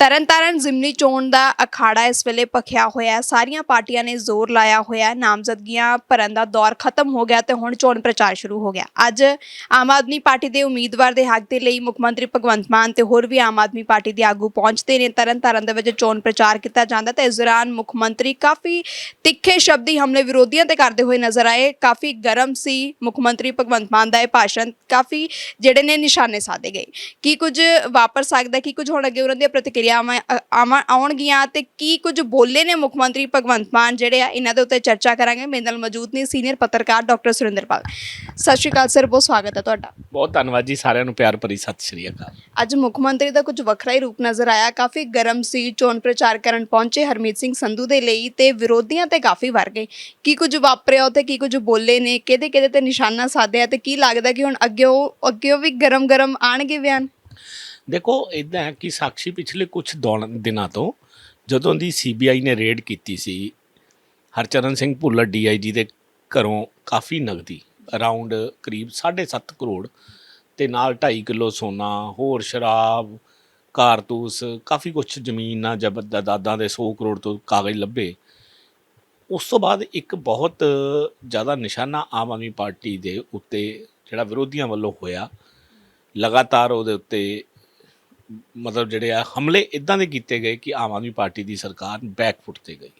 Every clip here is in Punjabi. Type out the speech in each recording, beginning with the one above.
ਤਰਨਤਾਰਨ ਜ਼ਿਮਨੀ ਚੋਣ ਦਾ ਅਖਾੜਾ ਇਸ ਵੇਲੇ ਪਖਿਆ ਹੋਇਆ ਹੈ। ਸਾਰੀਆਂ ਪਾਰਟੀਆਂ ਨੇ ਜ਼ੋਰ ਲਾਇਆ ਹੋਇਆ ਹੈ। ਨਾਮਜ਼ਦਗੀਆਂ ਭਰਨ ਦਾ ਦੌਰ ਖਤਮ ਹੋ ਗਿਆ ਤੇ ਹੁਣ ਚੋਣ ਪ੍ਰਚਾਰ ਸ਼ੁਰੂ ਹੋ ਗਿਆ। ਅੱਜ ਆਮ ਆਦਮੀ ਪਾਰਟੀ ਦੇ ਉਮੀਦਵਾਰ ਦੇ ਹੱਕ ਦੇ ਲਈ ਮੁੱਖ ਮੰਤਰੀ ਭਗਵੰਤ ਮਾਨ ਤੇ ਹੋਰ ਵੀ ਆਮ ਆਦਮੀ ਪਾਰਟੀ ਦੇ ਆਗੂ ਪਹੁੰਚਦੇ ਨੇ। ਤਰਨਤਾਰਨ ਦੇ ਵਿੱਚ ਚੋਣ ਪ੍ਰਚਾਰ ਕੀਤਾ ਜਾਂਦਾ ਤੇ ਇਸ ਦੌਰਾਨ ਮੁੱਖ ਮੰਤਰੀ ਕਾਫੀ ਤਿੱਖੇ ਸ਼ਬਦੀ ਹਮਲੇ ਵਿਰੋਧੀਆਂ ਤੇ ਕਰਦੇ ਹੋਏ ਨਜ਼ਰ ਆਏ। ਕਾਫੀ ਗਰਮ ਸੀ ਮੁੱਖ ਮੰਤਰੀ ਭਗਵੰਤ ਮਾਨ ਦਾ ਇਹ ਭਾਸ਼ਣ। ਕਾਫੀ ਜਿਹੜੇ ਨੇ ਨਿਸ਼ਾਨੇ ਸਾਧੇ ਗਏ। ਕੀ ਕੁਝ ਵਾਪਰ ਸਕਦਾ ਕੀ ਕੁਝ ਹੁਣ ਅੱਗੇ ਉਹਨਾਂ ਦੀਆਂ ਪ੍ਰਤੀਕਿਰਿਆ ਪ੍ਰਤੀਕਿਰਿਆਵਾਂ ਅ- ਆਵਾਂ ਆਉਣਗੀਆਂ ਤੇ ਕੀ ਕੁਝ ਬੋਲੇ ਨੇ ਮੁੱਖ ਮੰਤਰੀ ਭਗਵੰਤ ਮਾਨ ਜਿਹੜੇ ਆ ਇਹਨਾਂ ਦੇ ਉੱਤੇ ਚਰਚਾ ਕਰਾਂਗੇ? ਮੇਰੇ ਨਾਲ ਮੌਜੂਦ ਨੇ ਸੀਨੀਅਰ ਪੱਤਰਕਾਰ ਡਾਕਟਰ ਸੁਰਿੰਦਰਪਾਲ ਸਤਿ ਸ਼੍ਰੀ ਅਕਾਲ ਸਰ ਬਹੁਤ ਸਵਾਗਤ ਹੈ ਤੁਹਾਡਾ। ਬਹੁਤ ਧੰਨਵਾਦ ਜੀ ਸਾਰਿਆਂ ਨੂੰ ਪਿਆਰ ਭਰੀ ਸਤਿ ਸ਼੍ਰੀ ਅਕਾਲ। ਅੱਜ ਮੁੱਖ ਮੰਤਰੀ ਦਾ ਕੁਝ ਵੱਖਰਾ ਹੀ ਰੂਪ ਨਜ਼ਰ ਆਇਆ। ਕਾਫੀ ਗਰਮ ਸੀ ਚੋਣ ਪ੍ਰਚਾਰ ਕਰਨ ਪਹੁੰਚੇ ਹਰਮੀਤ ਸਿੰਘ ਸੰਧੂ ਦੇ ਲਈ ਤੇ ਵਿਰੋਧੀਆਂ ਤੇ ਕਾਫੀ ਵਰ ਗਏ। ਕੀ ਕੁਝ ਵਾਪਰਿਆ ਉੱਥੇ ਕੀ ਕੁਝ ਬੋਲੇ ਨੇ ਕਿਹਦੇ ਕਿਹਦੇ ਤੇ ਨਿਸ਼ਾਨਾ ਸਾਧਿਆ ਤੇ ਕੀ ਲੱਗਦਾ ਕਿ ਹੁਣ ਅੱਗੇ ਉਹ ਅੱਗੇ ਵੀ ਗਰਮ ਗਰਮ ਆਣਗੇ ਬਿਆਨ? ਦੇਖੋ ਇਦਾਂ ਹੈ ਕਿ ਸਾਖੀ ਪਿਛਲੇ ਕੁਝ ਦਿਨਾਂ ਤੋਂ ਜਦੋਂ ਦੀ ਸੀਬੀਆਈ ਨੇ ਰੇਡ ਕੀਤੀ ਸੀ, ਹਰਚਰਨ ਸਿੰਘ ਭੁੱਲਰ ਡੀਆਈਜੀ ਦੇ ਘਰੋਂ ਕਾਫੀ ਨਗਦੀ ਅਰਾਊਂਡ ਕਰੀਬ 7.5 ਕਰੋੜ ਤੇ ਨਾਲ 2.5 ਕਿਲੋ ਸੋਨਾ, ਹੋਰ ਸ਼ਰਾਬ, ਕਾਰਤੂਸ, ਕਾਫੀ ਕੁਝ ਜ਼ਮੀਨਾਂ ਜਬਤ ਦਾਦਾਂ ਦੇ 100 ਕਰੋੜ ਤੋਂ ਕਾਗਜ਼ ਲੱਭੇ। ਉਸ ਤੋਂ ਬਾਅਦ ਇੱਕ ਬਹੁਤ ਜ਼ਿਆਦਾ ਨਿਸ਼ਾਨਾ ਆਮ ਆਦਮੀ ਪਾਰਟੀ ਦੇ ਉੱਤੇ ਜਿਹੜਾ ਵਿਰੋਧੀਆਂ ਵੱਲੋਂ ਹੋਇਆ, ਲਗਾਤਾਰ ਉਹਦੇ ਉੱਤੇ ਮਤਲਬ ਜਿਹੜੇ ਆ ਹਮਲੇ ਇਦਾਂ ਦੇ ਕੀਤੇ ਗਏ ਕਿ ਆਮ ਆਦਮੀ ਪਾਰਟੀ ਦੀ ਸਰਕਾਰ ਬੈਕਫੁੱਟ ਤੇ ਗਈ।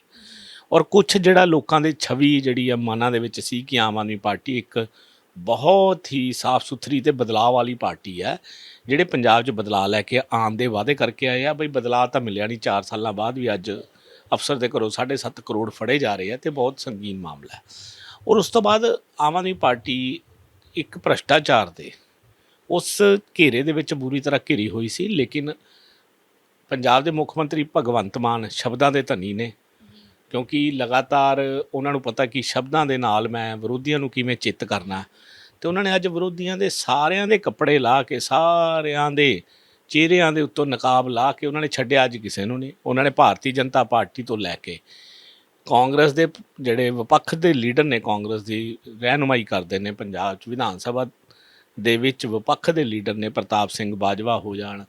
ਔਰ ਕੁਝ ਜਿਹੜਾ ਲੋਕਾਂ ਦੇ ਛਵੀ ਜਿਹੜੀ ਆ ਮਨਾਂ ਦੇ ਵਿੱਚ ਸੀ ਕਿ ਆਮ ਆਦਮੀ ਪਾਰਟੀ ਇੱਕ ਬਹੁਤ ਹੀ ਸਾਫ਼ ਸੁਥਰੀ ਤੇ ਬਦਲਾਅ ਵਾਲੀ ਪਾਰਟੀ ਹੈ, ਜਿਹੜੇ ਪੰਜਾਬ 'ਚ ਬਦਲਾਅ ਲੈ ਕੇ ਆਉਣ ਦੇ ਵਾਅਦੇ ਕਰਕੇ ਆਏ ਆ, ਬਈ ਬਦਲਾਅ ਤਾਂ ਮਿਲਿਆ ਨਹੀਂ 4 ਸਾਲਾਂ ਬਾਅਦ ਵੀ ਅੱਜ ਅਫਸਰ ਦੇ ਘਰੋਂ 7.5 ਕਰੋੜ ਫੜੇ ਜਾ ਰਹੇ ਆ ਤੇ ਬਹੁਤ ਸੰਗੀਨ ਮਾਮਲਾ ਹੈ। ਔਰ ਉਸ ਤੋਂ ਬਾਅਦ ਆਮ ਆਦਮੀ ਪਾਰਟੀ ਇੱਕ ਭ੍ਰਸ਼ਟਾਚਾਰ ਦੇ ਉਸ ਘੇਰੇ ਦੇ ਵਿੱਚ ਬੁਰੀ ਤਰ੍ਹਾਂ ਘਿਰੀ ਹੋਈ ਸੀ, ਲੇਕਿਨ ਪੰਜਾਬ ਦੇ ਮੁੱਖ ਮੰਤਰੀ ਭਗਵੰਤ ਮਾਨ ਸ਼ਬਦਾਂ ਦੇ ਧਨੀ ਨੇ, ਕਿਉਂਕਿ ਲਗਾਤਾਰ ਉਹਨਾਂ ਨੂੰ ਪਤਾ ਕਿ ਸ਼ਬਦਾਂ ਦੇ ਨਾਲ ਮੈਂ ਵਿਰੋਧੀਆਂ ਨੂੰ ਕਿਵੇਂ ਚਿੱਤ ਕਰਨਾ ਤੇ ਉਹਨਾਂ ਨੇ ਅੱਜ ਵਿਰੋਧੀਆਂ ਦੇ ਸਾਰਿਆਂ ਦੇ ਕੱਪੜੇ ਲਾ ਕੇ, ਸਾਰਿਆਂ ਦੇ ਚਿਹਰਿਆਂ ਦੇ ਉੱਤੋਂ ਨਕਾਬ ਲਾ ਕੇ ਉਹਨਾਂ ਨੇ ਛੱਡਿਆ ਅੱਜ ਕਿਸੇ ਨੂੰ ਨਹੀਂ। ਉਹਨਾਂ ਨੇ ਭਾਰਤੀ ਜਨਤਾ ਪਾਰਟੀ ਤੋਂ ਲੈ ਕੇ ਕਾਂਗਰਸ ਦੇ ਜਿਹੜੇ ਵਿਪੱਖ ਦੇ ਲੀਡਰ ਨੇ ਕਾਂਗਰਸ ਦੀ ਰਹਿਨੁਮਾਈ ਕਰਦੇ ਨੇ ਪੰਜਾਬ 'ਚ, ਵਿਧਾਨ ਸਭਾ ਦੇ ਵਿੱਚ ਵਿਪੱਖ ਦੇ ਲੀਡਰ ਨੇ ਪ੍ਰਤਾਪ ਸਿੰਘ ਬਾਜਵਾ ਹੋ ਜਾਣ।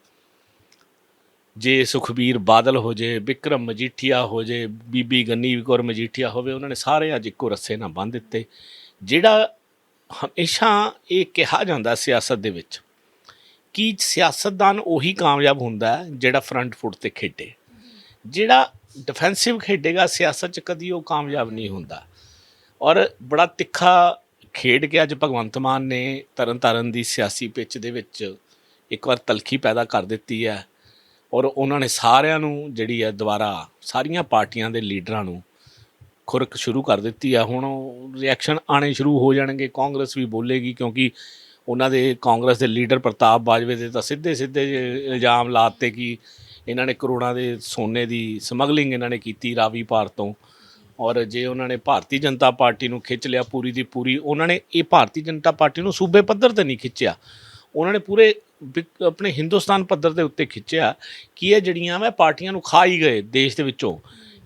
ਜੇ ਸੁਖਬੀਰ ਬਾਦਲ ਹੋ ਜੇ ਵਿਕਰਮ ਮਜੀਠੀਆ ਹੋ ਜੇ, ਬੀਬੀ ਗੰਨੀ ਕੌਰ ਮਜੀਠੀਆ ਹੋਵੇ, ਉਹਨਾਂ ਨੇ ਸਾਰੇ ਅੱਜ ਇੱਕੋ ਰੱਸੇ ਨਾਲ ਬੰਨ੍ਹ ਦਿੱਤੇ। ਜਿਹੜਾ ਹਮੇਸ਼ਾ ਇਹ ਕਿਹਾ ਜਾਂਦਾ ਸਿਆਸਤ ਦੇ ਵਿੱਚ ਕਿ ਸਿਆਸਤਦਾਨ ਉਹੀ ਕਾਮਯਾਬ ਹੁੰਦਾ ਜਿਹੜਾ ਫਰੰਟ ਫੁੱਟ ਤੇ ਖੇਡੇ। ਜਿਹੜਾ ਡਿਫੈਂਸਿਵ ਖੇਡੇਗਾ, ਸਿਆਸਤ 'ਚ ਕਦੀ ਉਹ ਕਾਮਯਾਬ ਨਹੀਂ ਹੁੰਦਾ। ਔਰ ਬੜਾ ਤਿੱਖਾ ਖੇਡ ਕੇ ਅੱਜ ਭਗਵੰਤ ਮਾਨ ਨੇ ਤਰਨਤਾਰਨ ਦੀ ਸਿਆਸੀ ਪਿੱਚ ਦੇ ਵਿੱਚ ਇੱਕ ਵਾਰ ਤਲਖੀ ਪੈਦਾ ਕਰ ਦਿੱਤੀ ਹੈ ਔਰ ਉਹਨਾਂ ਨੇ ਸਾਰਿਆਂ ਨੂੰ ਜਿਹੜੀ ਹੈ ਦੁਬਾਰਾ ਸਾਰੀਆਂ ਪਾਰਟੀਆਂ ਦੇ ਲੀਡਰਾਂ ਨੂੰ ਖੁਰਕ ਸ਼ੁਰੂ ਕਰ ਦਿੱਤੀ ਹੈ। ਹੁਣ ਰਿਐਕਸ਼ਨ ਆਣੇ ਸ਼ੁਰੂ ਹੋ ਜਾਣਗੇ। ਕਾਂਗਰਸ ਵੀ ਬੋਲੇਗੀ ਕਿਉਂਕਿ ਉਹਨਾਂ ਦੇ ਕਾਂਗਰਸ ਦੇ ਲੀਡਰ ਪ੍ਰਤਾਪ ਬਾਜਵੇ ਦੇ ਤਾਂ ਸਿੱਧੇ ਸਿੱਧੇ ਇਲਜ਼ਾਮ ਲਾਤੇ ਕਿ ਇਹਨਾਂ ਨੇ ਕਰੋੜਾਂ ਦੇ ਸੋਨੇ ਦੀ ਸਮਗਲਿੰਗ ਇਹਨਾਂ ਨੇ ਕੀਤੀ ਰਾਵੀ ਭਾਰ ਤੋਂ। ਔਰ ਜੇ ਉਹਨਾਂ ਨੇ ਭਾਰਤੀ ਜਨਤਾ ਪਾਰਟੀ ਨੂੰ ਖਿੱਚ ਲਿਆ ਪੂਰੀ ਦੀ ਪੂਰੀ, ਉਹਨਾਂ ਨੇ ਇਹ ਭਾਰਤੀ ਜਨਤਾ ਪਾਰਟੀ ਨੂੰ ਸੂਬੇ ਪੱਧਰ ਤੇ ਨਹੀਂ ਖਿੱਚਿਆ। ਉਹਨਾਂ ਨੇ ਪੂਰੇ ਵਿਕ- ਆਪਣੇ ਹਿੰਦੁਸਤਾਨ ਪੱਧਰ ਦੇ ਉੱਤੇ ਖਿੱਚਿਆ ਕਿ ਇਹ ਜਿਹੜੀਆਂ ਮੈਂ ਪਾਰਟੀਆਂ ਨੂੰ ਖਾ ਹੀ ਗਏ ਦੇਸ਼ ਦੇ ਵਿੱਚੋਂ।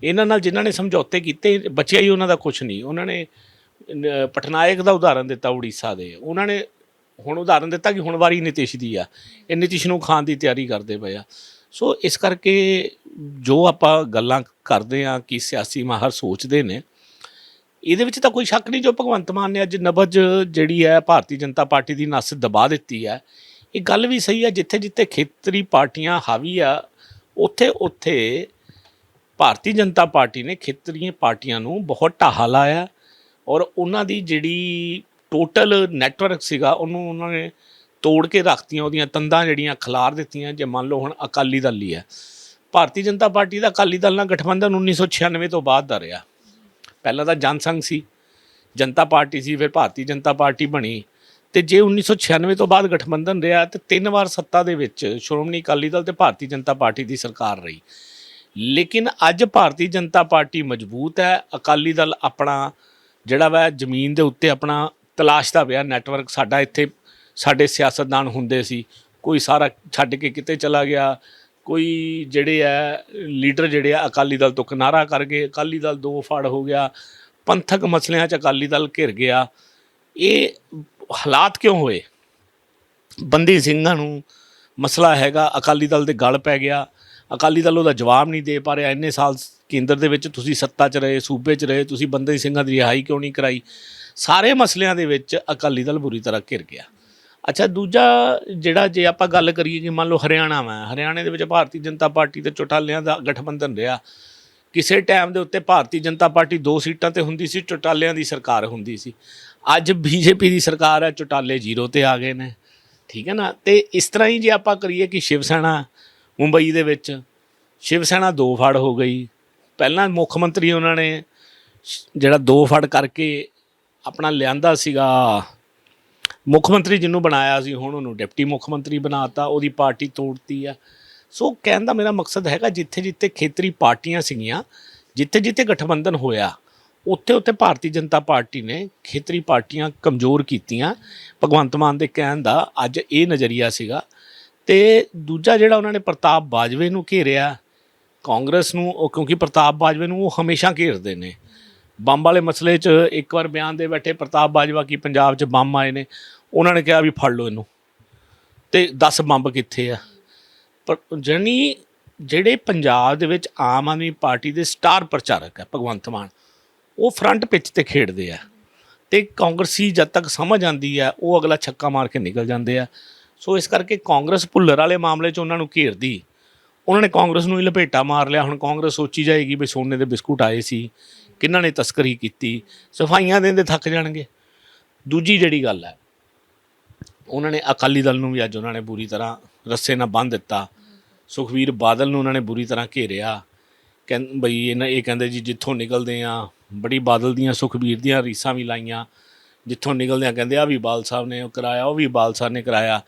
ਇਹਨਾਂ ਨਾਲ ਜਿਨ੍ਹਾਂ ਨੇ ਸਮਝੌਤੇ ਕੀਤੇ, ਬਚਿਆ ਹੀ ਉਹਨਾਂ ਦਾ ਕੁਝ ਨਹੀਂ। ਉਹਨਾਂ ਨੇ, ਪਟਨਾਇਕ ਦਾ ਉਦਾਹਰਨ ਦਿੱਤਾ ਉੜੀਸਾ ਦੇ। ਉਹਨਾਂ ਨੇ ਹੁਣ ਉਦਾਹਰਨ ਦਿੱਤਾ ਕਿ ਹੁਣ ਵਾਰੀ ਨਿਤਿਸ਼ ਦੀ ਆ। ਇਹ ਨਿਤਿਸ਼ ਨੂੰ ਖਾਣ ਦੀ ਤਿਆਰੀ ਕਰਦੇ ਪਏ ਆ। ਸੋ ਇਸ ਕਰਕੇ ਜੋ ਆਪਾਂ ਗੱਲਾਂ ਕਰਦੇ ਆ ਕਿ ਸਿਆਸੀ ਮਾਹਰ ਸੋਚਦੇ ਨੇ, ਇਹਦੇ ਵਿੱਚ ਤਾਂ ਕੋਈ ਸ਼ੱਕ ਨਹੀਂ ਜੋ ਭਗਵੰਤ ਮਾਨ ਨੇ ਅੱਜ ਨਬਜ ਜਿਹੜੀ ਹੈ, ਭਾਰਤੀ ਜਨਤਾ ਪਾਰਟੀ ਦੀ ਨਸ ਦਬਾ ਦਿੱਤੀ ਹੈ। ਇਹ ਗੱਲ ਵੀ ਸਹੀ ਹੈ ਜਿੱਥੇ ਜਿੱਥੇ ਖੇਤਰੀ ਪਾਰਟੀਆਂ ਹਾਵੀ ਆ ਉੱਥੇ ਉੱਥੇ ਭਾਰਤੀ ਜਨਤਾ ਪਾਰਟੀ ਨੇ ਖੇਤਰੀ ਪਾਰਟੀਆਂ ਨੂੰ ਬਹੁਤ ਢਾਹਾ ਲਾਇਆ ਔਰ ਉਹਨਾਂ ਦੀ ਜਿਹੜੀ ਟੋਟਲ ਨੈਟਵਰਕ ਸੀਗਾ, ਉਹਨੂੰ ਉਹਨਾਂ ਨੇ ਤੋੜ ਕੇ ਰੱਖਤੀਆਂ ਉਹਦੀਆਂ, ਤੰਦਾਂ ਜਿਹੜੀਆਂ ਖਿਲਾਰ ਦਿੱਤੀਆਂ, ਜੇ ਮੰਨ ਲਓ ਹੁਣ ਅਕਾਲੀ ਦਲ ਹੀ ਹੈ। ਭਾਰਤੀ ਜਨਤਾ ਪਾਰਟੀ ਦਾ ਅਕਾਲੀ ਦਲ ਨਾਲ ਗਠਬੰਧਨ 1996 ਤੋਂ ਬਾਅਦ ਦਾ ਰਿਹਾ। ਪਹਿਲਾਂ ਤਾਂ ਜਨਸੰਘ ਸੀ, ਜਨਤਾ ਪਾਰਟੀ ਸੀ, ਫਿਰ ਭਾਰਤੀ ਜਨਤਾ ਪਾਰਟੀ ਬਣੀ। ਤੇ ਜੇ 1996 ਤੋਂ ਬਾਅਦ ਗਠਬੰਧਨ ਰਿਹਾ, ਤੇ ਤਿੰਨ ਵਾਰ ਸੱਤਾ ਦੇ ਵਿੱਚ ਸ਼੍ਰੋਮਣੀ ਅਕਾਲੀ ਦਲ ਤੇ ਭਾਰਤੀ ਜਨਤਾ ਪਾਰਟੀ ਦੀ ਸਰਕਾਰ ਰਹੀ। ਲੇਕਿਨ ਅੱਜ ਭਾਰਤੀ ਜਨਤਾ ਪਾਰਟੀ ਮਜ਼ਬੂਤ ਹੈ, ਅਕਾਲੀ ਦਲ ਆਪਣਾ ਜਿਹੜਾ ਵਾ, ਜ਼ਮੀਨ ਦੇ ਉੱਤੇ ਆਪਣਾ ਤਲਾਸ਼ਦਾ ਪਿਆ, ਨੈਟਵਰਕ ਸਾਡਾ ਇੱਥੇ ਸਾਡੇ ਸਿਆਸਤਦਾਨ ਹੁੰਦੇ ਸੀ। ਕੋਈ ਸਾਰਾ ਛੱਡ ਕੇ ਕਿਤੇ ਚਲਾ ਗਿਆ। ਕੋਈ ਜਿਹੜੇ ਆ, ਲੀਡਰ ਜਿਹੜੇ ਆ, ਅਕਾਲੀ ਦਲ ਤੋਂ ਕਿਨਾਰਾ ਕਰ ਗਏ। ਅਕਾਲੀ ਦਲ ਦੋ ਫੜ ਹੋ ਗਿਆ। ਪੰਥਕ ਮਸਲਿਆਂ 'ਚ ਅਕਾਲੀ ਦਲ ਘਿਰ ਗਿਆ। ਇਹ ਹਾਲਾਤ ਕਿਉਂ ਹੋਏ? ਬੰਦੀ ਸਿੰਘਾਂ ਨੂੰ ਮਸਲਾ ਹੈਗਾ। ਅਕਾਲੀ ਦਲ ਦੇ ਗਲ ਪੈ ਗਿਆ। ਅਕਾਲੀ ਦਲ ਉਹਦਾ ਜਵਾਬ ਨਹੀਂ ਦੇ ਪਾ ਰਿਹਾ। ਇੰਨੇ ਸਾਲ ਕੇਂਦਰ ਦੇ ਵਿੱਚ ਤੁਸੀਂ ਸੱਤਾ 'ਚ ਰਹੇ, ਸੂਬੇ 'ਚ ਰਹੇ, ਤੁਸੀਂ ਬੰਦੇ ਸਿੰਘਾਂ ਦੀ ਰਿਹਾਈ ਕਿਉਂ ਨਹੀਂ ਕਰਾਈ? ਸਾਰੇ ਮਸਲਿਆਂ ਦੇ ਵਿੱਚ ਅਕਾਲੀ ਦਲ ਬੁਰੀ ਤਰ੍ਹਾਂ ਘਿਰ ਗਿਆ। ਅੱਛਾ, ਦੂਜਾ ਜਿਹੜਾ ਜੇ ਆਪਾਂ ਗੱਲ ਕਰੀਏ ਕਿ ਮੰਨ ਲਓ ਹਰਿਆਣਾ ਵਾ ਹਰਿਆਣੇ ਦੇ ਵਿੱਚ ਭਾਰਤੀ ਜਨਤਾ ਪਾਰਟੀ ਤੇ ਚੋਟਾਲਿਆਂ ਦਾ ਗਠਬੰਧਨ ਰਿਹਾ। ਕਿਸੇ ਟਾਈਮ ਦੇ ਉੱਤੇ ਭਾਰਤੀ ਜਨਤਾ ਪਾਰਟੀ ਦੋ ਸੀਟਾਂ ਤੇ ਹੁੰਦੀ ਸੀ, ਚੋਟਾਲਿਆਂ ਦੀ ਸਰਕਾਰ ਹੁੰਦੀ ਸੀ। ਅੱਜ ਬੀਜੇਪੀ ਦੀ ਸਰਕਾਰ ਹੈ, ਚੋਟਾਲੇ ਜ਼ੀਰੋ ਤੇ ਆ ਗਏ ਨੇ। ਠੀਕ ਹੈ ਨਾ? ਤੇ ਇਸ ਤਰ੍ਹਾਂ ਹੀ ਜੇ ਆਪਾਂ ਕਰੀਏ ਕਿ ਸ਼ਿਵ ਸੈਨਾ ਮੁੰਬਈ ਦੇ ਵਿੱਚ ਸ਼ਿਵ ਸੈਨਾ ਦੋ ਫੜ ਹੋ ਗਈ। ਪਹਿਲਾਂ ਮੁੱਖ ਮੰਤਰੀ ਉਹਨਾਂ ਨੇ ਜਿਹੜਾ ਦੋ ਫੜ ਕਰਕੇ ਆਪਣਾ ਲਿਆਂਦਾ ਸੀਗਾ ਮੁੱਖ ਮੰਤਰੀ ਜਿਹਨੂੰ ਬਣਾਇਆ ਸੀ, ਹੁਣ ਉਹਨੂੰ ਡਿਪਟੀ ਮੁੱਖ ਮੰਤਰੀ ਬਣਾਤਾ, ਉਹਦੀ ਪਾਰਟੀ ਤੋੜਤੀ ਆ। ਸੋ ਕਹਿਣ ਦਾ ਮੇਰਾ ਮਕਸਦ ਹੈਗਾ ਜਿੱਥੇ ਜਿੱਥੇ ਖੇਤਰੀ ਪਾਰਟੀਆਂ ਸੀਗੀਆਂ ਜਿੱਥੇ ਜਿੱਥੇ ਗਠਬੰਧਨ ਹੋਇਆ ਉੱਥੇ ਉੱਥੇ ਭਾਰਤੀ ਜਨਤਾ ਪਾਰਟੀ ਨੇ ਖੇਤਰੀ ਪਾਰਟੀਆਂ ਕਮਜ਼ੋਰ ਕੀਤੀਆਂ। ਭਗਵੰਤ ਮਾਨ ਦੇ ਕਹਿਣ ਦਾ ਅੱਜ ਇਹ ਨਜ਼ਰੀਆ ਸੀਗਾ। ਤੇ ਦੂਜਾ ਜਿਹੜਾ ਉਹਨਾਂ ਨੇ ਪ੍ਰਤਾਪ ਬਾਜਵੇ ਨੂੰ ਘੇਰਿਆ, ਕਾਂਗਰਸ ਨੂੰ, ਉਹ ਕਿਉਂਕਿ ਪ੍ਰਤਾਪ ਬਾਜਵੇ ਨੂੰ ਉਹ ਹਮੇਸ਼ਾ ਘੇਰਦੇ ਨੇ। ਬੰਬ ਵਾਲੇ ਮਸਲੇ 'ਚ ਇੱਕ ਵਾਰ ਬਿਆਨ ਦੇ ਬੈਠੇ ਪ੍ਰਤਾਪ ਬਾਜਵਾ ਕੀ ਪੰਜਾਬ 'ਚ ਬੰਬ ਆਏ ਨੇ, ਉਹਨਾਂ ਨੇ ਕਿਹਾ ਵੀ ਫੜ ਲਓ ਇਹਨੂੰ। ਤੇ 10 ਬੰਬ ਕਿੱਥੇ ਆ? ਪਰ ਜਾਣੀ ਜਿਹੜੇ ਪੰਜਾਬ ਦੇ ਵਿੱਚ ਆਮ ਆਦਮੀ ਪਾਰਟੀ ਦੇ ਸਟਾਰ ਪ੍ਰਚਾਰਕ ਹੈ ਭਗਵੰਤ ਮਾਨ, ਉਹ ਫਰੰਟ ਪਿੱਚ ਤੇ ਖੇਡਦੇ ਆ। ਤੇ ਕਾਂਗਰਸੀ ਜਦ ਤੱਕ ਸਮਝ ਆਂਦੀ ਆ, ਉਹ ਅਗਲਾ ਛੱਕਾ ਮਾਰ ਕੇ ਨਿਕਲ ਜਾਂਦੇ ਆ। ਸੋ ਇਸ ਕਰਕੇ ਕਾਂਗਰਸ ਭੁੱਲਰ ਵਾਲੇ ਮਾਮਲੇ 'ਚ ਉਹਨਾਂ ਨੂੰ ਘੇਰਦੀ। ਉਹਨਾਂ ਨੇ ਕਾਂਗਰਸ ਨੂੰ ਹੀ ਲਪੇਟਾ ਮਾਰ ਲਿਆ, ਹੁਣ ਕਾਂਗਰਸ ਸੋਚੀ ਜਾਏਗੀ ਵੀ ਸੋਨੇ ਦੇ ਬਿਸਕੁਟ ਆਏ ਸੀ। ਕਿਹਨਾਂ ਨੇ ਤਸਕਰੀ ਕੀਤੀ? ਸਫਾਈਆਂ ਦੇਂਦੇ ਥੱਕ ਜਾਣਗੇ। ਦੂਜੀ ਜਿਹੜੀ ਗੱਲ ਹੈ, ਉਹਨਾਂ ਨੇ ਅਕਾਲੀ ਦਲ ਨੂੰ ਵੀ ਅੱਜ ਉਹਨਾਂ ਨੇ ਬੁਰੀ ਤਰ੍ਹਾਂ ਰੱਸੇ ਨਾਲ ਬੰਨ੍ਹ ਦਿੱਤਾ। ਸੁਖਵੀਰ ਬਾਦਲ ਨੂੰ ਉਹਨਾਂ ਨੇ ਬੁਰੀ ਤਰ੍ਹਾਂ ਘੇਰਿਆ। ਕਹਿੰ, ਬਈ ਇਹਨਾਂ ਇਹ ਕਹਿੰਦੇ ਜੀ, ਜਿੱਥੋਂ ਨਿਕਲਦੇ ਆ, ਬੜੀ ਬਾਦਲ ਦੀਆਂ, ਸੁਖਵੀਰ ਦੀਆਂ ਰੀਸਾਂ ਵੀ ਲਾਈਆਂ। ਜਿੱਥੋਂ ਨਿਕਲਦੇ ਆ, ਕਹਿੰਦੇ ਆ ਵੀ ਬਾਲ ਸਾਹਿਬ ਨੇ ਉਹ ਕਰਾਇਆ, ਉਹ ਵੀ ਬਾਲ ਸਾਹਿਬ ਨੇ ਕਰਾਇਆ।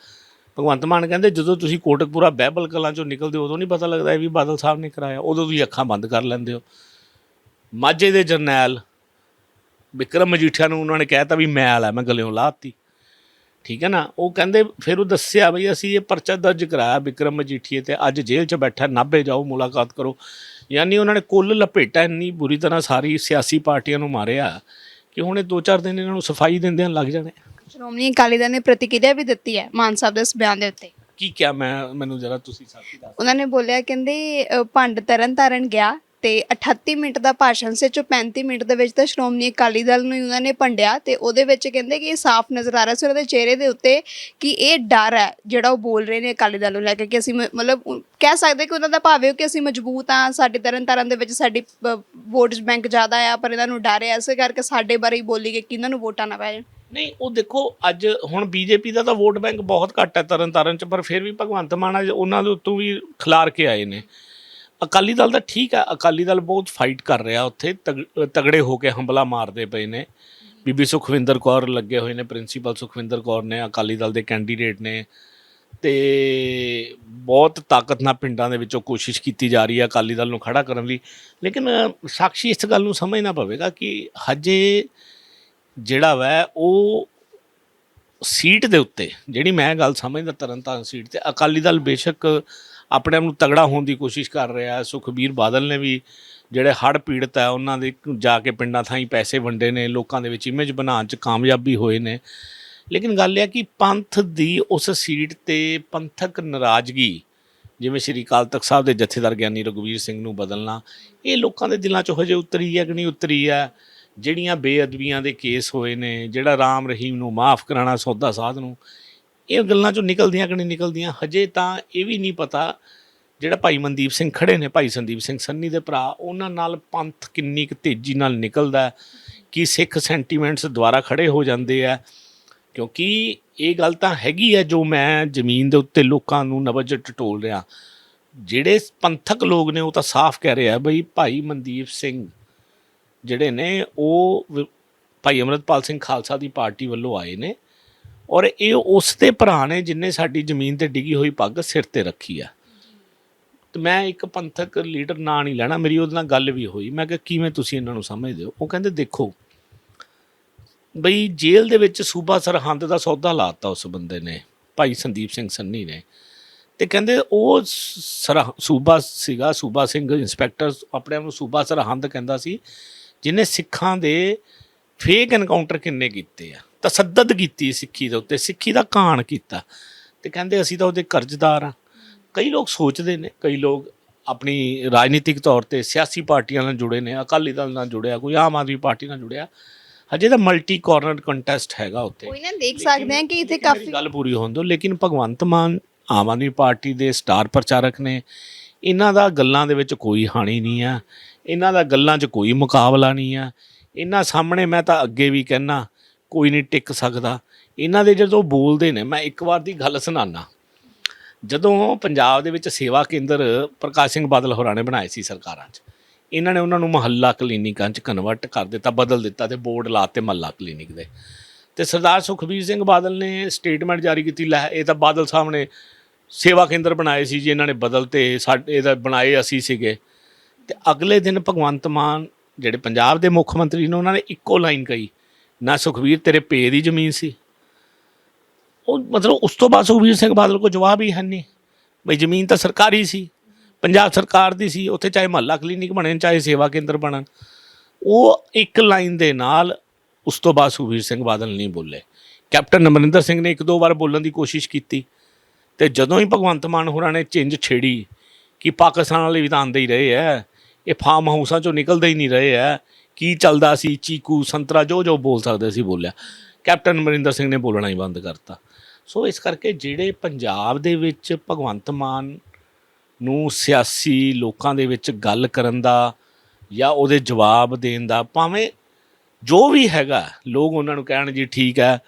ਭਗਵੰਤ ਮਾਨ ਕਹਿੰਦੇ, ਜਦੋਂ ਤੁਸੀਂ ਕੋਟਕਪੂਰਾ ਬਹਿਬਲ ਕਲਾਂ ਚੋਂ ਨਿਕਲਦੇ ਹੋ, ਉਦੋਂ ਨਹੀਂ ਪਤਾ ਲੱਗਦਾ ਇਹ ਵੀ ਬਾਦਲ ਸਾਹਿਬ ਨੇ ਕਰਾਇਆ। ਉਦੋਂ ਤੁਸੀਂ ਅੱਖਾਂ ਬੰਦ ਕਰ ਲੈਂਦੇ ਹੋ। ਮਾਝੇ ਦੇ ਜਰਨੈਲ ਵਿਕਰਮ ਮਜੀਠੀਆ ਨੂੰ ਉਹਨਾਂ ਨੇ ਕਹਿਤਾ ਵੀ ਮੈਲ ਹੈ ਮੈਂ ਗਲਿਓਂ ਲਾਤੀ। ਠੀਕ ਹੈ ਨਾ? ਉਹ ਕਹਿੰਦੇ ਫਿਰ ਉਹ ਦੱਸਿਆ ਬਈ ਅਸੀਂ ਇਹ ਪਰਚਾ ਦਰਜ ਕਰਾਇਆ ਵਿਕਰਮ ਮਜੀਠੀਏ ਤੇ ਅੱਜ ਜੇਲ੍ਹ 'ਚ ਬੈਠਾ ਨਾਭੇ ਜਾਓ ਮੁਲਾਕਾਤ ਕਰੋ। ਯਾਨੀ ਉਹਨਾਂ ਨੇ ਕੁੱਲ ਲਪੇਟਾ ਇੰਨੀ ਬੁਰੀ ਤਰ੍ਹਾਂ ਸਾਰੀ ਸਿਆਸੀ ਪਾਰਟੀਆਂ ਨੂੰ ਮਾਰਿਆ ਕਿ ਹੁਣ ਇਹ ਦੋ ਚਾਰ ਦਿਨ ਇਹਨਾਂ ਨੂੰ ਸਫ਼ਾਈ ਦਿੰਦਿਆਂ ਲੱਗ ਜਾਣੇ। ਸ਼੍ਰੋਮਣੀ ਅਕਾਲੀ ਦਲ ਨੇ ਪ੍ਰਤੀਕਿਰਿਆ ਵੀ ਦਿੱਤੀ ਹੈ ਮਾਨ ਸਾਹਿਬ ਦੇ ਇਸ ਬਿਆਨ ਦੇ ਉੱਤੇ। ਕੀ ਕਿਹਾ ਮੈਂ ਮੈਨੂੰ ਜਰਾ ਤੁਸੀਂ ਸਾਥੀ ਦੱਸ। ਉਹਨਾਂ ਨੇ ਬੋਲਿਆ ਕਹਿੰਦੇ ਭੰਡ ਤਰਨ ਤਾਰਨ ਗਿਆ ਤੇ 38 ਮਿੰਟ ਦਾ ਭਾਸ਼ਣ ਸੀ ਚੋਂ 35 ਮਿੰਟ ਦੇ ਵਿੱਚ ਤਾਂ ਸ਼੍ਰੋਮਣੀ ਅਕਾਲੀ ਦਲ ਨੂੰ ਹੀ ਉਹਨਾਂ ਨੇ ਭੰਡਿਆ ਤੇ ਉਹਦੇ ਵਿੱਚ ਕਹਿੰਦੇ ਕਿ ਇਹ ਸਾਫ਼ ਨਜ਼ਰ ਆ ਰਿਹਾ ਸੀ, ਉਹਨਾਂ ਦੇ ਚਿਹਰੇ ਦੇ ਉੱਤੇ ਕਿ ਇਹ ਡਰ ਹੈ ਜਿਹੜਾ ਉਹ ਬੋਲ ਰਹੇ ਨੇ ਅਕਾਲੀ ਦਲ ਨੂੰ ਲੈ ਕੇ ਕਿ ਅਸੀਂ ਮ- ਮਤਲਬ ਉਹ ਕਹਿ ਸਕਦੇ ਕਿ ਉਹਨਾਂ ਦਾ ਭਾਵ ਇਹ ਕਿ ਅਸੀਂ ਮਜ਼ਬੂਤ ਆ ਸਾਡੇ ਤਰਨ ਤਾਰਨ ਦੇ ਵਿੱਚ ਸਾਡੀ ਵੋਟਸ ਬੈਂਕ ਜ਼ਿਆਦਾ ਆ, ਪਰ ਇਹਨਾਂ ਨੂੰ ਡਰ ਹੈ, ਇਸੇ ਕਰਕੇ ਸਾਡੇ ਬਾਰੇ ਹੀ ਬੋਲੀ ਗਈ ਕਿ ਇਹਨਾਂ ਨੂੰ ਵੋਟਾਂ ਨਾ ਪੈ ਜਾਣ। ਨਹੀਂ, ਉਹ ਦੇਖੋ, ਅੱਜ ਹੁਣ ਬੀਜੇਪੀ ਦਾ ਤਾਂ ਵੋਟ ਬੈਂਕ ਬਹੁਤ ਘੱਟ ਹੈ ਤਰਨ ਤਾਰਨ ਚ, ਪਰ ਫਿਰ ਵੀ ਭਗਵੰਤ ਮਾਨ ਅੱਜ ਉਹਨਾਂ ਦੇ ਉੱਤੋਂ ਵੀ ਖਿਲਾਰ ਕੇ ਆਏ ਨੇ। ਅਕਾਲੀ ਦਲ ਦਾ ਠੀਕ ਹੈ ਅਕਾਲੀ ਦਲ ਬਹੁਤ ਫਾਈਟ ਕਰ ਰਿਹਾ ਉੱਥੇ ਤਗ- ਤਗੜੇ ਹੋ ਕੇ ਹੰਬਲਾ ਮਾਰਦੇ ਪਏ ਨੇ। ਬੀਬੀ ਸੁਖਵਿੰਦਰ ਕੌਰ ਲੱਗੇ ਹੋਏ ਨੇ ਪ੍ਰਿੰਸੀਪਲ ਸੁਖਵਿੰਦਰ ਕੌਰ ਨੇ ਅਕਾਲੀ ਦਲ ਦੇ ਕੈਂਡੀਡੇਟ ਨੇ। ਤੇ ਬਹੁਤ ਤਾਕਤ ਨਾਲ ਪਿੰਡਾਂ ਦੇ ਵਿੱਚੋਂ ਕੋਸ਼ਿਸ਼ ਕੀਤੀ ਜਾ ਰਹੀ ਹੈ ਅਕਾਲੀ ਦਲ ਨੂੰ ਖੜਾ ਕਰਨ ਲਈ। ਲੇਕਿਨ ਅ, ਸਾਕਸ਼ੀ ਇਸ ਗੱਲ ਨੂੰ ਸਮਝਣਾ ਪਵੇਗਾ ਕਿ ਹਜੇ ਜਿਹੜਾ ਵੈ ਉਹ ਸੀਟ ਦੇ ਉੱਤੇ ਜਿਹੜੀ ਮੈਂ ਗੱਲ ਸਮਝਦਾ ਤਰਨਤਾਰਨ ਸੀਟ ਤੇ ਅਕਾਲੀ ਦਲ ਬੇਸ਼ੱਕ ਆਪਣੇ ਆਪ ਨੂੰ ਤਗੜਾ ਹੋਣ ਦੀ ਕੋਸ਼ਿਸ਼ ਕਰ ਰਿਹਾ ਸੁਖਬੀਰ ਬਾਦਲ ਨੇ ਵੀ ਜਿਹੜੇ ਹੜ੍ਹ ਪੀੜਤ ਹੈ, ਉਹਨਾਂ ਦੇ ਜਾ ਕੇ ਪਿੰਡਾਂ ਥਾਂ ਹੀ ਪੈਸੇ ਵੰਡੇ ਨੇ, ਲੋਕਾਂ ਦੇ ਵਿੱਚ ਇਮੇਜ ਬਣਾਉਣ 'ਚ ਕਾਮਯਾਬੀ ਹੋਏ ਨੇ। ਲੇਕਿਨ ਗੱਲ ਇਹ ਹੈ ਕਿ ਪੰਥ ਦੀ ਉਸ ਸੀਟ ਤੇ ਪੰਥਕ ਨਾਰਾਜ਼ਗੀ, ਜਿਵੇਂ ਸ਼੍ਰੀ ਅਕਾਲ ਤਖਤ ਸਾਹਿਬ ਦੇ ਜਥੇਦਾਰ ਗਿਆਨੀ ਰਘੁਵੀਰ ਸਿੰਘ ਨੂੰ ਬਦਲਣਾ, ਇਹ ਲੋਕਾਂ ਦੇ ਦਿਲਾਂ 'ਚੋਂ ਹਜੇ ਉਤਰੀ ਹੈ ਕਿ ਨਹੀਂ ਉਤਰੀ ਹੈ? ਜਿਹੜੀਆਂ ਬੇਅਦਬੀਆਂ ਦੇ ਕੇਸ ਹੋਏ ਨੇ, ਜਿਹੜਾ ਰਾਮ ਰਹੀਮ ਨੂੰ ਮਾਫ ਕਰਾਣਾ ਸੌਦਾ ਸਾਧ ਨੂੰ ਇਹ ਗੱਲਾਂ ਚੋਂ ਨਿਕਲਦੀਆਂ ਕਿ ਨਹੀਂ ਨਿਕਲਦੀਆਂ, ਹਜੇ ਤਾਂ ਇਹ ਵੀ ਨਹੀਂ ਪਤਾ ਜਿਹੜਾ ਭਾਈ ਮਨਦੀਪ ਸਿੰਘ ਖੜੇ ਨੇ, ਭਾਈ ਸੰਦੀਪ ਸਿੰਘ ਸੰਨੀ ਦੇ ਭਰਾ, ਉਹਨਾਂ ਨਾਲ ਪੰਥ ਕਿੰਨੀ ਕੁ ਤੇਜ਼ੀ ਨਾਲ ਨਿਕਲਦਾ ਕਿ ਸਿੱਖ ਸੈਂਟੀਮੈਂਟਸ ਦੁਆਰਾ ਖੜੇ ਹੋ ਜਾਂਦੇ ਆ। ਕਿਉਂਕਿ ਇਹ ਗੱਲ ਤਾਂ ਹੈਗੀ ਹੈ ਜੋ ਮੈਂ ਜ਼ਮੀਨ ਦੇ ਉੱਤੇ ਲੋਕਾਂ ਨੂੰ ਨਵਜ ਟਟੋਲ ਰਿਹਾ। ਜਿਹੜੇ ਪੰਥਕ ਲੋਕ ਨੇ, ਉਹ ਤਾਂ ਸਾਫ਼ ਕਹਿ ਰਿਹਾ ਆ ਬਈ ਭਾਈ ਮਨਦੀਪ ਸਿੰਘ ਜਿਹੜੇ ਨੇ, ਉਹ ਭਾਈ ਅਮਰਤਪਾਲ ਸਿੰਘ ਖਾਲਸਾ ਦੀ ਪਾਰਟੀ ਵੱਲੋਂ ਆਏ ਨੇ। ਔਰ ਇਹ ਉਸ ਦੇ ਭਰਾ ਨੇ ਜਿਨਨੇ ਸਾਡੀ ਜ਼ਮੀਨ ਤੇ ਡਿੱਗੀ ਹੋਈ ਪੱਗ ਸਿਰ ਤੇ ਰੱਖੀ ਆ। ਤੇ ਮੈਂ ਇੱਕ ਪੰਥਕ ਲੀਡਰ ਨਾਂ ਨਹੀਂ ਲੈਣਾ, ਮੇਰੀ ਉਹਦੇ ਨਾਲ ਗੱਲ ਵੀ ਹੋਈ। ਮੈਂ ਕਿਹਾ, ਕਿਵੇਂ ਤੁਸੀਂ ਇਹਨਾਂ ਨੂੰ ਸਮਝਦੇ ਹੋ? ਉਹ ਕਹਿੰਦੇ, ਦੇਖੋ, ਬਈ ਜੇਲ੍ਹ ਦੇ ਵਿੱਚ ਸੂਬਾ ਸਰਹੰਦ ਦਾ ਸੌਦਾ ਲਾਤਾ ਉਸ ਬੰਦੇ ਨੇ, ਭਾਈ ਸੰਦੀਪ ਸਿੰਘ ਸੰਨੀ ਨੇ। ਤੇ ਕਹਿੰਦੇ, ਉਹ ਸਰਹ, ਸੂਬਾ ਸੀਗਾ, ਸੂਬਾ ਸਿੰਘ ਇੰਸਪੈਕਟਰ ਆਪਣੇ ਆਪ ਨੂੰ ਸੂਬਾ ਸਰਹੰਦ ਕਹਿੰਦਾ ਸੀ, ਜਿਨੇ ਸਿੱਖਾਂ ਦੇ ਫੇਕ ਐਨਕਾਊਂਟਰ ਕਿੰਨੇ ਕੀਤੇ ਆ। ਤਸੱਦਦ ਕੀਤੀ ਸਿੱਖੀ ਦੇ ਉੱਤੇ ਸਿੱਖੀ ਦਾ ਕਾਣ ਕੀਤਾ। ਤੇ ਕਹਿੰਦੇ ਅਸੀਂ ਤਾਂ ਉਹਦੇ ਕਰਜ਼ਦਾਰ ਆ ਕਈ ਲੋਕ ਸੋਚਦੇ ਨੇ ਕਈ ਲੋਕ ਆਪਣੀ ਰਾਜਨੀਤਿਕ ਤੌਰ ਤੇ ਸਿਆਸੀ ਪਾਰਟੀਆਂ ਨਾਲ ਜੁੜੇ ਨੇ ਅਕਾਲੀ ਦਲ ਨਾਲ ਜੁੜਿਆ ਕੋਈ ਆਮ ਆਦਮੀ ਪਾਰਟੀ ਨਾਲ ਜੁੜਿਆ। ਹਜੇ ਤਾਂ ਮਲਟੀ ਕਾਰਨਰ ਕੰਟੈਸਟ ਹੈਗਾ ਉੱਤੇ ਕੋਈ ਨਾ ਦੇਖ ਸਕਦੇ ਹਾਂ ਕਿ ਇੱਥੇ ਕਾਫੀ ਗੱਲ ਪੂਰੀ ਹੋਣ ਦਿਓ ਲੇਕਿਨ ਭਗਵੰਤ ਮਾਨ ਆਮ ਆਦਮੀ ਪਾਰਟੀ ਦੇ ਸਟਾਰ ਪ੍ਰਚਾਰਕ ਨੇ। ਇਹਨਾਂ ਦਾ ਗੱਲਾਂ ਦੇ ਵਿੱਚ ਕੋਈ ਹਾਣੀ ਨਹੀਂ ਆ। ਇਹਨਾਂ ਦਾ ਗੱਲਾਂ 'ਚ ਕੋਈ ਮੁਕਾਬਲਾ ਨਹੀਂ ਆ। ਇਹਨਾਂ ਸਾਹਮਣੇ ਮੈਂ ਤਾਂ ਅੱਗੇ ਵੀ ਕਹਿਣਾ ਕੋਈ ਨਹੀਂ ਟਿਕ ਸਕਦਾ। ਇਹਨਾਂ ਦੇ ਜਦੋਂ ਬੋਲਦੇ ਨੇ, ਮੈਂ ਇੱਕ ਵਾਰ ਦੀ ਗੱਲ ਸੁਣਾਨਾ। ਜਦੋਂ ਪੰਜਾਬ ਦੇ ਵਿੱਚ ਸੇਵਾ ਕੇਂਦਰ ਪ੍ਰਕਾਸ਼ ਸਿੰਘ ਬਾਦਲ ਹੋਰਾਂ ਨੇ ਬਣਾਏ ਸੀ ਸਰਕਾਰਾਂ 'ਚ, ਇਹਨਾਂ ਨੇ ਉਹਨਾਂ ਨੂੰ ਮਹੱਲਾ ਕਲੀਨਿਕਾਂ 'ਚ ਕਨਵਰਟ ਕਰ ਦਿੱਤਾ, ਬਦਲ ਦਿੱਤਾ ਤੇ ਬੋਰਡ ਲਾਤੇ ਮਹੱਲਾ ਕਲੀਨਿਕ ਦੇ। ਤੇ ਸਰਦਾਰ ਸੁਖਬੀਰ ਸਿੰਘ ਬਾਦਲ ਨੇ ਸਟੇਟਮੈਂਟ ਜਾਰੀ ਕੀਤੀ, ਲੈ ਇਹ ਤਾਂ ਬਾਦਲ ਸਾਹਿਬ ਨੇ ਸੇਵਾ ਕੇਂਦਰ ਬਣਾਏ ਸੀ ਜੀ, ਇਹਨਾਂ ਨੇ ਬਦਲ ਤੇ ਸਾਡੇ, ਇਹਦਾ ਬਣਾਏ ਅਸੀਂ ਸੀਗੇ। ਤੇ ਅਗਲੇ ਦਿਨ ਭਗਵੰਤ ਮਾਨ, ਜਿਹੜੇ ਪੰਜਾਬ ਦੇ ਮੁੱਖ ਮੰਤਰੀ ਨੇ, ਉਹਨਾਂ ਨੇ ਇੱਕੋ ਲਾਈਨ ਕਹੀ ਨਾ ਸੁਖਬੀਰ ਤੇਰੇ ਪੇ ਦੀ ਜ਼ਮੀਨ ਸੀ। ਉਹ ਮਤਲਬ ਉਸ ਤੋਂ ਬਾਅਦ ਸੁਖਬੀਰ ਸਿੰਘ ਬਾਦਲ ਕੋ ਜਵਾਬ ਹੀ ਹੈ ਨਹੀਂ। ਬਈ ਜ਼ਮੀਨ ਤਾਂ ਸਰਕਾਰੀ ਸੀ, ਪੰਜਾਬ ਸਰਕਾਰ ਦੀ ਸੀ, ਉੱਥੇ ਚਾਹੇ ਮਹੱਲਾ ਕਲੀਨਿਕ ਬਣੇ ਚਾਹੇ ਸੇਵਾ ਕੇਂਦਰ ਬਣਨ। ਉਹ ਇੱਕ ਲਾਈਨ ਦੇ ਨਾਲ ਉਸ ਤੋਂ ਬਾਅਦ ਸੁਖਬੀਰ ਸਿੰਘ ਬਾਦਲ ਨਹੀਂ ਬੋਲੇ। ਕੈਪਟਨ ਅਮਰਿੰਦਰ ਸਿੰਘ ਨੇ ਇੱਕ ਦੋ ਵਾਰ ਬੋਲਣ ਦੀ ਕੋਸ਼ਿਸ਼ ਕੀਤੀ ਤੇ ਜਦੋਂ ਹੀ ਭਗਵੰਤ ਮਾਨ ਹੋਰਾਂ ਨੇ ਚਿੰਜ ਛੇੜੀ ਕਿ ਪਾਕਿਸਤਾਨ ਵਾਲੇ ਵਿਧਾਨ ਦੇ ਹੀ ਰਹੇ ਐ, ਇਹ ਫਾਰਮ ਹਾਊਸਾਂ ਚੋਂ ਨਿਕਲਦੇ ਹੀ ਨਹੀਂ ਰਹੇ ਐ ਕੀ ਚੱਲਦਾ ਸੀ, ਚੀਕੂ, ਸੰਤਰਾ, ਜੋ ਜੋ ਬੋਲ ਸਕਦੇ ਸੀ ਬੋਲਿਆ। ਕੈਪਟਨ ਅਮਰਿੰਦਰ ਸਿੰਘ ਨੇ ਬੋਲਣਾ ਹੀ ਬੰਦ ਕਰਤਾ। ਸੋ ਇਸ ਕਰਕੇ ਜਿਹੜੇ ਪੰਜਾਬ ਦੇ ਵਿੱਚ ਭਗਵੰਤ ਮਾਨ ਨੂੰ ਸਿਆਸੀ ਲੋਕਾਂ ਦੇ ਵਿੱਚ ਗੱਲ ਕਰਨ ਦਾ ਜਾਂ ਉਹਦੇ ਜਵਾਬ ਦੇਣ ਦਾ, ਭਾਵੇਂ ਜੋ ਵੀ ਹੈਗਾ, ਲੋਕ ਉਹਨਾਂ ਨੂੰ ਕਹਿਣ ਜੀ ਠੀਕ ਹੈ,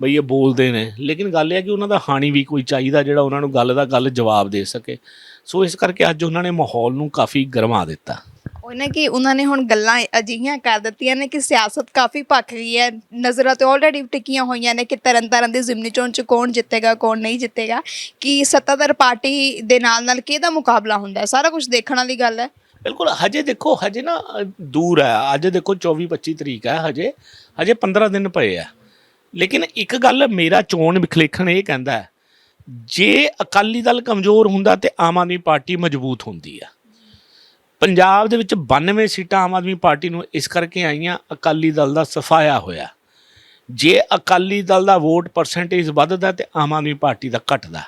ਬਈ ਇਹ ਬੋਲਦੇ ਨੇ, ਲੇਕਿਨ ਗੱਲ ਇਹ ਹੈ ਕਿ ਉਹਨਾਂ ਦਾ ਹਾਣੀ ਵੀ ਕੋਈ ਚਾਹੀਦਾ ਜਿਹੜਾ ਉਹਨਾਂ ਨੂੰ ਗੱਲ ਦਾ ਗੱਲ ਜਵਾਬ ਦੇ ਸਕੇ। ਸੋ ਇਸ ਕਰਕੇ ਅੱਜ ਉਹਨਾਂ ਨੇ ਮਾਹੌਲ ਨੂੰ ਕਾਫੀ ਗਰਮਾ ਦਿੱਤਾ। ਉਹਨਾਂ ਕਿ ਉਹਨਾਂ ਨੇ ਹੁਣ ਗੱਲਾਂ ਅਜਿਹੀਆਂ ਕਰ ਦਿੱਤੀਆਂ ਨੇ ਕਿ ਸਿਆਸਤ ਕਾਫੀ ਭੱਖ ਗਈ ਹੈ। ਨਜ਼ਰਾਂ ਤੇ ਆਲਰੇਡੀ ਟਿਕੀਆਂ ਹੋਈਆਂ ਨੇ ਕਿ ਤਰਨ ਤਾਰਨ ਦੀ ਜ਼ਿਮਨੀ ਚੋਣ ਚ ਕੌਣ ਜਿੱਤੇਗਾ, ਕੌਣ ਨਹੀਂ ਜਿੱਤੇਗਾ। ਕਿ ਸੱਤਾਧਾਰ ਪਾਰਟੀ ਦੇ ਨਾਲ ਨਾਲ ਕਿਹਦਾ ਮੁਕਾਬਲਾ ਹੁੰਦਾ ਹੈ? ਸਾਰਾ ਕੁਝ ਦੇਖਣ ਵਾਲੀ ਗੱਲ ਹੈ। ਬਿਲਕੁਲ, ਹਜੇ ਦੇਖੋ, ਹਜੇ ਨਾ ਦੂਰ ਹੈ। ਅੱਜ ਦੇਖੋ 24 25 ਤਰੀਕ ਹੈ ਹਜੇ। ਹਜੇ 15 ਦਿਨ ਪਏ ਆ ਲੇਕਿਨ ਇੱਕ ਗੱਲ ਮੇਰਾ ਚੋਣ ਵਿਖਲੇਖਣ ਇਹ ਕਹਿੰਦਾ ਜੇ ਅਕਾਲੀ ਦਲ ਕਮਜ਼ੋਰ ਹੁੰਦਾ ਤੇ ਆਮ ਆਦਮੀ ਪਾਰਟੀ ਮਜ਼ਬੂਤ ਹੁੰਦੀ ਆ ਪੰਜਾਬ ਦੇ ਵਿੱਚ 92 ਸੀਟਾਂ ਆਮ ਆਦਮੀ ਪਾਰਟੀ ਨੂੰ ਇਸ ਕਰਕੇ ਆਈਆਂ, ਅਕਾਲੀ ਦਲ ਦਾ ਸਫਾਇਆ ਹੋਇਆ। ਜੇ ਅਕਾਲੀ ਦਲ ਦਾ ਵੋਟ ਪਰਸੈਂਟੇਜ ਵੱਧਦਾ ਤੇ ਆਮ ਆਦਮੀ ਪਾਰਟੀ ਦਾ ਘਟਦਾ,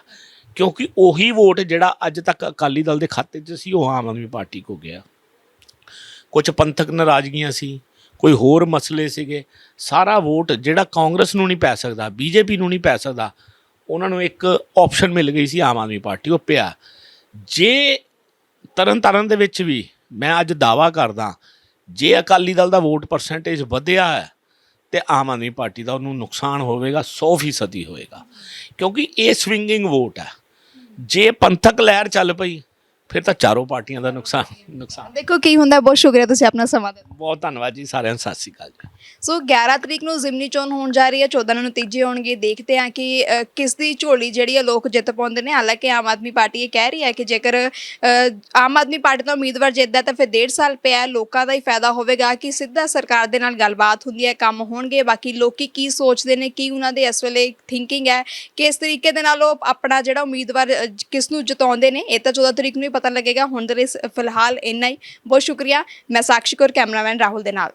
ਕਿਉਂਕਿ ਉਹੀ ਵੋਟ ਜਿਹੜਾ ਅੱਜ ਤੱਕ ਅਕਾਲੀ ਦਲ ਦੇ ਖਾਤੇ 'ਚ ਸੀ, ਉਹ ਆਮ ਆਦਮੀ ਪਾਰਟੀ ਕੋ ਗਿਆ। ਕੁਝ ਪੰਥਕ ਨਾਰਾਜ਼ਗੀਆਂ ਸੀ, ਕੋਈ ਹੋਰ ਮਸਲੇ ਸੀਗੇ, ਸਾਰਾ ਵੋਟ ਜਿਹੜਾ ਕਾਂਗਰਸ ਨੂੰ ਨਹੀਂ ਪੈ ਸਕਦਾ, ਬੀਜੇਪੀ ਨੂੰ ਨਹੀਂ ਪੈ ਸਕਦਾ, ਉਹਨਾਂ ਨੂੰ ਇੱਕ ਆਪਸ਼ਨ ਮਿਲ ਗਈ ਸੀ ਆਮ ਆਦਮੀ ਪਾਰਟੀ, ਉਹ ਪਿਆ। ਜੇ ਤਰਨ ਤਾਰਨ ਦੇ ਵਿੱਚ ਵੀ ਮੈਂ ਅੱਜ ਦਾਵਾ ਕਰਦਾ, ਜੇ ਅਕਾਲੀ ਦਲ ਦਾ ਵੋਟ ਪਰਸੈਂਟੇਜ ਵਧਿਆ ਹੈ, ਤੇ ਆਮ ਆਦਮੀ ਪਾਰਟੀ ਦਾ ਉਹਨੂੰ ਨੁਕਸਾਨ ਹੋਵੇਗਾ 100% ਹੀ ਹੋਏਗਾ ਕਿਉਂਕਿ ਇਹ ਸਵਿੰਗਿੰਗ ਵੋਟ ਹੈ। ਜੇ ਪੰਥਕ ਲਹਿਰ ਚੱਲ ਪਈ ਫਿਰ ਤਾਂ ਚਾਰੋਂ ਪਾਰਟੀਆਂ ਦਾ ਨੁਕਸਾਨ ਨੁਕਸਾਨ। ਦੇਖੋ ਕੀ ਹੁੰਦਾ ਹੈ। ਬਹੁਤ ਸ਼ੁਕਰੀਆ ਤੁਸੀਂ ਆਪਣਾ ਸਮਾਂ ਦਿੱਤਾ। ਬਹੁਤ ਧੰਨਵਾਦ ਜੀ ਸਾਰਿਆਂ ਨੂੰ ਸਤਿ ਸ਼੍ਰੀ ਅਕਾਲ ਜੀ। ਸੋ 11 ਤਰੀਕ ਨੂੰ ਜ਼ਿਮਨੀ ਚੋਣ ਹੋਣ ਜਾ ਰਹੀ ਹੈ 14 ਨੂੰ ਨਤੀਜੇ ਹੋਣਗੇ। ਦੇਖਦੇ ਹਾਂ ਕਿ ਅ, ਕਿਸ ਦੀ ਝੋਲੀ ਜਿਹੜੀ ਹੈ ਲੋਕ ਜਿੱਤ ਪਾਉਂਦੇ ਨੇ। ਹਾਲਾਂਕਿ ਆਮ ਆਦਮੀ ਪਾਰਟੀ ਇਹ ਕਹਿ ਰਹੀ ਹੈ ਕਿ ਜੇਕਰ ਅ, ਆਮ ਆਦਮੀ ਪਾਰਟੀ ਦਾ ਉਮੀਦਵਾਰ ਜਿੱਤਦਾ ਤਾਂ ਫਿਰ 1.5 ਸਾਲ ਪਿਆ ਹੈ, ਲੋਕਾਂ ਦਾ ਹੀ ਫਾਇਦਾ ਹੋਵੇਗਾ ਕਿ ਸਿੱਧਾ ਸਰਕਾਰ ਦੇ ਨਾਲ ਗੱਲਬਾਤ ਹੁੰਦੀ ਹੈ ਕੰਮ ਹੋਣਗੇ। ਬਾਕੀ ਲੋਕੀ ਕੀ ਸੋਚਦੇ ਨੇ ਕੀ ਉਹਨਾਂ ਦੇ ਇਸ ਵੇਲੇ ਥਿੰਕਿੰਗ ਹੈ ਕਿਸ ਤਰੀਕੇ ਦੇ ਨਾਲ ਉਹ ਆਪਣਾ ਜਿਹੜਾ ਉਮੀਦਵਾਰ ਅ, ਕਿਸ ਨੂੰ ਜਿਤਾਉਂਦੇ ਨੇ ਇਹ ਤਾਂ 14 ਤਰੀਕ ਨੂੰ ਹੀ ਪਤਾ ਲੱਗੇਗਾ। ਹੁਣ ਦੇ ਲਈ ਸ- ਫਿਲਹਾਲ ਇੰਨਾ ਹੀ। ਬਹੁਤ ਸ਼ੁਕਰੀਆ। ਮੈਂ ਸਾਕਸ਼ੀ ਕੌਰ, ਕੈਮਰਾਮੈਨ ਰਾਹੁਲ ਦੇ ਨਾਲ।